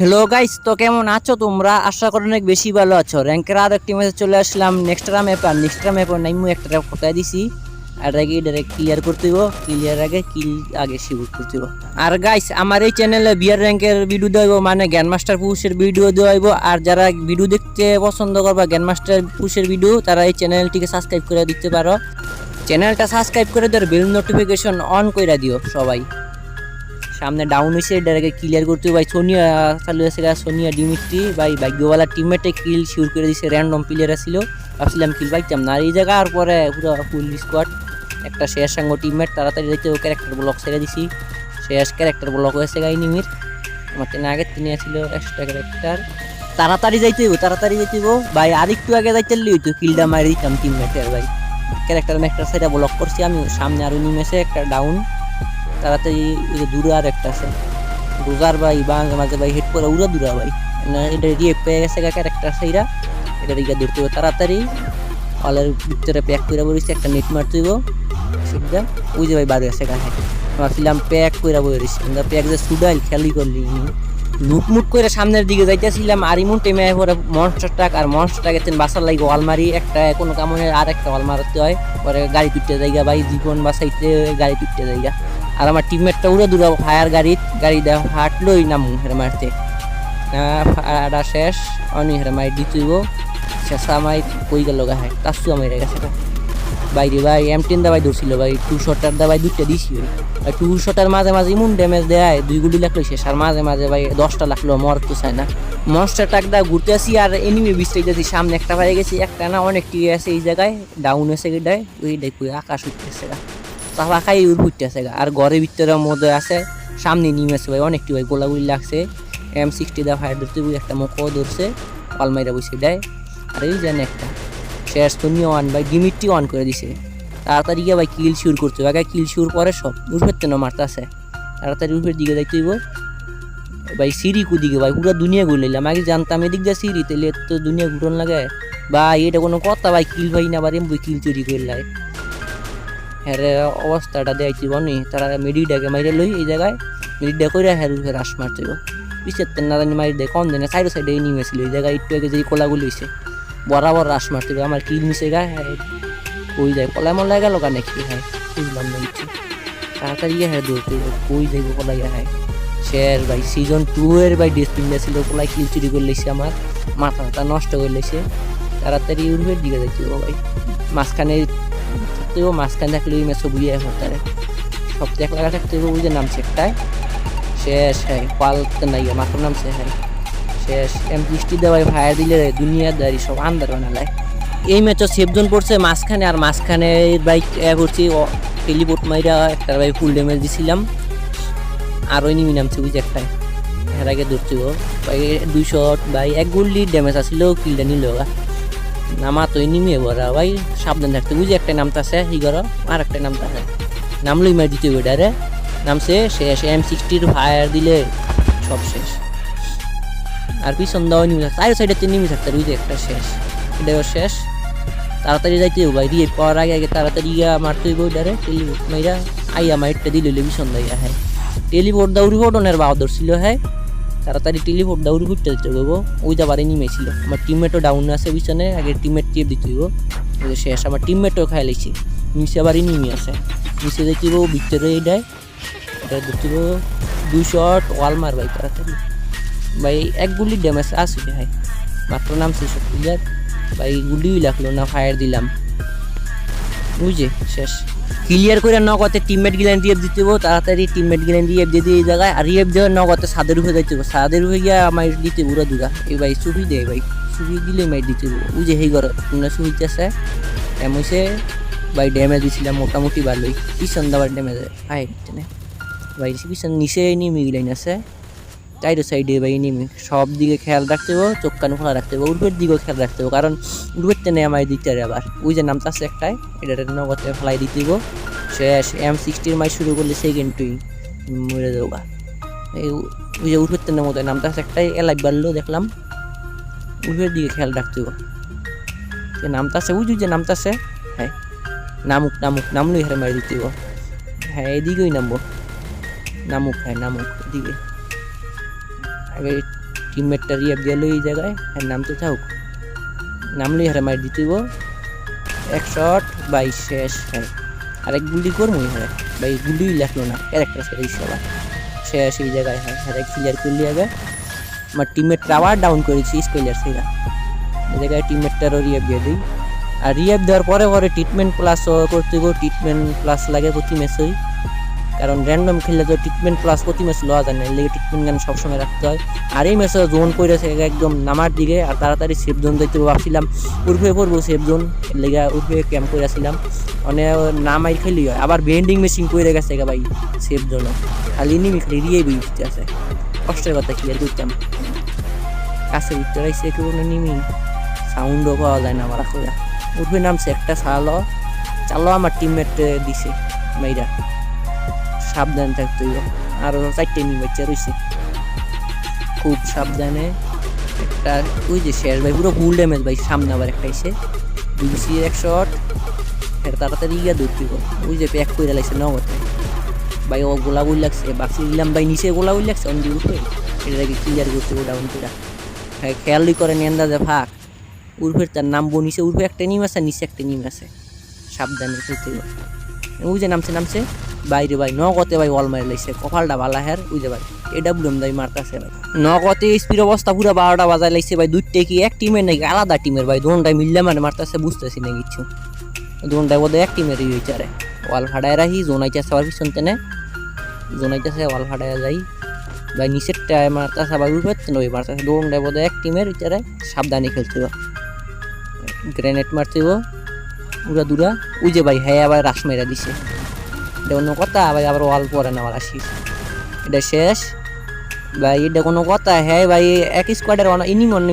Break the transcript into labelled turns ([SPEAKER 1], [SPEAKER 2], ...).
[SPEAKER 1] Hello guys তো কেমন আছো তোমরা? আশা করি অনেক বেশি ভালো আছো। র্যাঙ্কের আর একটি ম্যাচে চলে আসলাম। নেক্সট রা ম্যাপ আর নেক্সট রা ম্যাপ নাইমু একটা র্যাপ ফটাই দিছি? আর আগে ডাইরেক্ট ক্লিয়ার করতে হইব ক্লিয়ার আগে কিল আগে শিবুর করতে হইব আর গাইস আমার এই চ্যানেলে বিয়ার র্যাঙ্কের ভিডিও দেওয়া মানে জ্ঞান মাস্টার পুরুষের ভিডিও দেওয়া আর যারা ভিডিও দেখতে পছন্দ করবা জ্ঞান মাস্টার পুরুষের ভিডিও তারা এই চ্যানেলটিকে সাবস্ক্রাইব করে দিতে পারো। চ্যানেলটা সাবস্ক্রাইব করে দেওয়ার বেল নোটিফিকেশন অন করে দিও সবাই। সামনে ডাউন হয়েছে এটাকে ক্লিয়ার করতে। ভাই, সোনিয়া, চালু আছে সোনিয়া, ডিমিট্রি। ভাই, ভাগ্যওয়ালা টিমমেটে কিল শিওর করে দিছে র্যান্ডম প্লেয়ার ছিল ভাবছিলাম কিল পাইতাম না। আর এই জায়গা, আর পরে পুরো ফুল স্কোয়াড একটা শেষ সঙ্গ টিমমেট তাড়াতাড়ি যাইতে ও ক্যারেক্টার ব্লক ছেড়ে দিছি। শেষ ক্যারেক্টার ব্লক হয়েছে গাই নিমির। আমার তেনা আগে তিনি ছিল এক্সট্রা ক্যারেক্টার তাড়াতাড়ি যাইতে তাড়াতাড়ি যাইতে হইব। ভাই, আর একটু আগে যাইতে হইতো কিলটা মারি দিতাম টিমমেটের ভাই। ক্যারেক্টার একটা সাইডে ব্লক করছি আমি, সামনে আরও নিমেছে একটা ডাউন তাড়াতাড়ি আর একটা আছে। রোজার ভাই বা মাঝে ভাই হেড করে, উড়া দূরা ভাই। এটা রিয়ে পেয়ে গেছে গা ক্যারেক্টার সেইরা এটা রিগা ধরতে হবে তাড়াতাড়ি। হলের ভিতরে প্যাক করে বলেছি একটা নেট মারতে হইব সেটা, ওই যে ভাই বাড়ি আছে গায়ে ভাবছিলাম প্যাক করে বলেছি প্যাক যে সুডাইল খেলি করলি লুটমুট করে সামনের দিকে যাইতেছিলাম, আর ইমন টেমে পরে মনস্টারটাক আর মনস্টারটাকে তেন বাসার লাগবে আলমারি একটা, কোনো কামনে আর একটা ওয়াল মারতে হয়। পরে গাড়ি পিটতে জায়গা ভাই, জীবন বাসাইতে গাড়ি পিটতে জায়গা আর আমার টিমমেটটা উড়ে দূরে ফায়ার গাড়ি গাড়ি দেওয়া হাঁটলোই নামু হেরে মারতে। ফায়ারটা শেষ, অনি হেরে মাই দিতেইব শেষা মাই কই গেল গাহে কাছু মেরে গেছে বাইরে ভাই এম টেন দাবাই ধরছিল ভাই টু শটার দাবাই দুইটা দিছি ভাই। টু শটার মাঝে মাঝে ইমন ড্যামেজ দেয়, দুই গুলি লাগল শেষ। আর মাঝে মাঝে ভাই দশটা লাগল, মর তো চায় না। মনস্টার টাকদা ঘুরতে আসি আর এনিমি যাচ্ছি সামনে একটা পাই গেছি, একটা না অনেক টিকে আছে এই জায়গায় ডাউন আছে গেটায় ওই দেখুই আকাশ উঠতেছে গা। চাপা খাই উড় ফুটতেছে আর ঘরের ভিতরে মধ্যে আছে, সামনে নিমেছে ভাই, অনেকটি ভাই, গোলাগুলি লাগছে। এম সিক্সটি দা ফায়ার ধরতে একটা মুখও ধরছে পালমাইরা বসে দেয়। আর এই জানে একটা শেষ তো নিয়ে অন ভাই ডিমিটটি অন করে দিছে। তাড়াতাড়ি গিয়ে ভাই কিল শিউর করতে হবে। কিল শিউর পরে সব উঠবের তো মারতে আছে তাড়াতাড়ি উঠবের দিকে যাইতে হইব। ভাই, সিঁড়ি কুদিকে, ভাই, পুরো দুনিয়া ঘুরলাম আগে জানতাম এদিক দিয়ে সিঁড়ি তাহলে তো দুনিয়া ঘুরন লাগে। ভাই, এটা কোনো কথা, ভাই কিল ভাই না বারে বই কিল চুরি করলাই হ্যাঁ রে, অবস্থাটা দেখাইছি বনি তারা মিডি ডেকে মাইরে লই এই জায়গায় মেডিটা করে হ্যাঁ রুফে রাস মারতে পিছের তেন না জানি মারি দেয় কম দেনে সাইডে সাইডে নিমেছিল এই জায়গায় একটু আগে যে কোলাগুলি হয়েছে বরাবর রাস হবে আমার কিল মিশে গায়ে হ্যাঁ কই যায়? কলাই মলাই গেল কানে কি হ্যাঁ বুঝলাম না কিছু। তাড়াতাড়ি হ্যাঁ হবে কই যাইব কলাই? হ্যাঁ শের ভাই সিজন টু এর ভাই ডিসপ্লিন ছিল কলাই কিল চুরি করে লেছে আমার। মাথা মাথা নষ্ট করে লেছে তাড়াতাড়ি উঠবে দিকে হবে ভাই। মাঝখানে থাকতে হবে মাঝখানে থাকলে ওই ম্যাচও বুঝিয়ে হতে সব এক লাগা থাকতে হবে ওই যে নামছে একটাই শেষ হ্যাঁ পালতে নাই মাত্র নামছে হ্যাঁ শেষ, এম বৃষ্টি দেওয়ায় ফায়ার দিলে দুনিয়াদারি সব আন্দার বানালায় এই ম্যাচও সেফজন পড়ছে মাঝখানে, আর মাঝখানে বাইক করছি টেলিপোর্ট মাইরা একটা ভাই ফুল ড্যামেজ দিছিলাম। আর ওই নিমি নামছে বুঝে একটাই। এর আগে ধরছিল ভাই দুই শট ভাই, এক গুলি ড্যামেজ আসছিল কিলটা নিল নামা তো নিমে বড়া, ভাই, সাবধান থাকতে। বুঝি একটা নামতা আছে হিগর আর একটা নামতা আছে নামলই মার দিতে হবে রে নামছে শেষ এম সিক্সটির ফায়ার দিলে সব শেষ। আর পিছন দেওয়া নিমে থাকতে আর সাইডে তিন নিমে থাকতে বুঝি একটা শেষ। এটাও শেষ। তাড়াতাড়ি যাইতে হবে ভাই রিয়ে পাওয়ার আগে আগে তাড়াতাড়ি গিয়া মারতে হইব ডারে। টেলিপোর্ট মাইরা, আইয়া মাইটটা দিলে ভীষণ দাইয়া হ্যাঁ। টেলিপোর্ট দাউরি ফোটনের বাহাদুর ছিল হ্যাঁ। তাড়াতাড়ি টেলিপোর্ট দাউরি ফুটতে দিতে হইব ওই যাবারে নিমেছিল আমার টিমমেটও ডাউন আছে পিছনে, আগে টিমমেট টিপ দিতে হইব ওই শেষ, আমার টিমমেটও খাই লাইছি। নিচে আবারই নিমে আছে। নিচে দেখতে হইব ভিতরে এইটাই এটা দেখতে হইব দুই শট ওয়াল মার ভাই তাড়াতাড়ি। ভাই, এক গুলি ড্যামেজ আছে ভাই। মাত্র নামছে সব প্লেয়ার ভাই, গুলিই লাগল না ফায়ার দিলাম। বুঝে শেষ। ক্লিয়ার করে নগতে টিমমেট গিলেন রিয়েপ দিতে হব তাড়াতাড়ি টিমমেট গিলেন রিয়েপ দিয়ে দিয়ে এই জায়গায় আর রিয়েপ দেওয়ার নগতে সাদের উপরে যাইতে হব সাদের উপরে গিয়ে আমার দিতে বুড়া দুগা। এই ভাই সুবি দে ভাই। সুবি দিলে মাই দিতে হব বুঝে হেই ঘর তোমরা সুবিতেছে এমসে ভাই ড্যামেজ দিছিলাম মোটামুটি ভালোই। পিছন দাবার ড্যামেজ আয় ভাই পিছন নিচে নিয়ে গিলেন আছে? চাইরো সাইডে বা এনিমি সব দিকে খেয়াল রাখতে হবে, চোখ কান খোলা রাখতে হবে, উর্বের দিকেও খেয়াল রাখতে হবে, কারণ উর্বের টেনে দিতে হবে আবার। ওই যে নামটা আছে একটাই, এটা নগদে ফেলাই দিতে হবে। শেষ এম সিক্সটির মাই শুরু করলে সেকেন্ড টুই মরে দেবো এই ওই যে উর্বের টেনের মতো নামটা আছে একটাই এলাই বাড়লো দেখলাম, উর্বের দিকে খেয়াল রাখতে হবে। যে নামটা আছে, ওই যে নামটা আছে হ্যাঁ নামুক নামুক, নামলেই হারে মারি দিতে হ্যাঁ এদিকেই নামবো। নামুক হ্যাঁ নামুক, এদিকে। আগে টিমমেটটা রিয়াব লই এই জায়গায় হ্যাঁ নামতে থাকুক নামলেই হারে মার দিতেইব এক শট বাই শেষ হ্যাঁ আরেক গুলি করব হ্যাঁ ভাই গুলি লেখলো না ক্যারেক্টার সাথে সবাই শেষ এই জায়গায় হ্যাঁ হ্যাঁ ক্লিয়ার করলি আগে আমার টিমমেটটা আবার ডাউন করেছি সেরা এই জায়গায় টিমমেটটারও রিয়াব দিয়ে দিই আর রিয়াব দেওয়ার পরে পরে ট্রিটমেন্ট প্লাস করতে গো ট্রিটমেন্ট প্লাস লাগে প্রতি ম্যাচেই কারণ র্যান্ডম খেললে তো ট্রিটমেন্ট প্লাস প্রতি ম্যাচ লওয়া যায় না, এর লেগে ট্রিটমেন্ট গান সবসময় রাখতে হয়। আর এই ম্যাচে জোন করেছে একদম নামার দিকে, আর তাড়াতাড়ি সেফ জোন দেখতে ভাবছিলাম উর্ফে পড়ব সেফ জোন এর লেগে উর্ফে ক্যাম্প করেছিলাম মানে নামাই খেলি হয়। আবার বেন্ডিং মেশিন করে গেছে ভাই সেফ জোন খালি নিমি খালি রিয়ে বিতে আছে। কষ্টের কথা ক্লিয়ার করতাম কাছে ভিতরে আইসে কেউ নিমি সাউন্ডও পাওয়া যায় না আমার উঠবে নামছে একটা সালো চালো আমার টিমমেট দিছে মেয়েরা সাবধান থাকতে হইব। আরও চারটে নিম বাচ্চা রয়েছে খুব সাবধানে একটা ওই যে শেষ ভাই, পুরো ফুল ড্যামেজ ভাই, সামনে আবার একটা এসে। দুইছি এক শট ফের তাড়াতাড়ি গিয়া দৌড়তে। ওই যে প্যাক করে লাগছে নগদে। ভাই, ও গোলা বই লাগছে। বাক্সি দিলাম ভাই, নিচে গোলা বই লাগছে অন দিয়ে উঠে এটাকে ক্লিয়ার করতে হবে ডাউন করে খেয়ালই করে নিয়ে আন্দাজে ফাঁক। উর্ফের তার নাম নিচে উর্ফে একটা নিম আছে নিচে একটা নিম আছে। সাবধানে ওই যে নামছে নামছে। বাইরে ভাই নগতে ভাই ওয়াল মারি লাইছে, কপালটা ভালা হের উইজে ভাই এটা বুলম ভাই মারতাছে ভাই। নগতে স্পিড অবস্থা পুরো বারোটা বাজায় লাইছে ভাই, দুইটা কি এক টিমের নাকি আলাদা টিমের ভাই দোনটাই মিললে মানে মারতাছে, বুঝতেছি না কিছু। দোনটাই বোধহয় এক হয়েছে আরে। ওয়াল ফাটায় রাখি জোনাইতেছে আবার পিছন তেনে। জোনাইতেছে ওয়াল ফাটায় যাই। ভাই নিচেরটা মারতাছে আবার উপরে তেনে, ওই মারতাছে দোনটাই বোধহয় এক টিমের হইতে সাবধানে হবে গ্রেনেড হবে উড়া দুরা। ওই যে ভাই হ্যাঁ আবার রাস মেরা দিছে। অন্য কথা ভাই আবার ওয়াল পরে না আবার আসিস এটা শেষ ভাই এটা কোনো কথা হ্যাঁ ভাই এক স্কোয়াডের অনেক ইনিং অনেক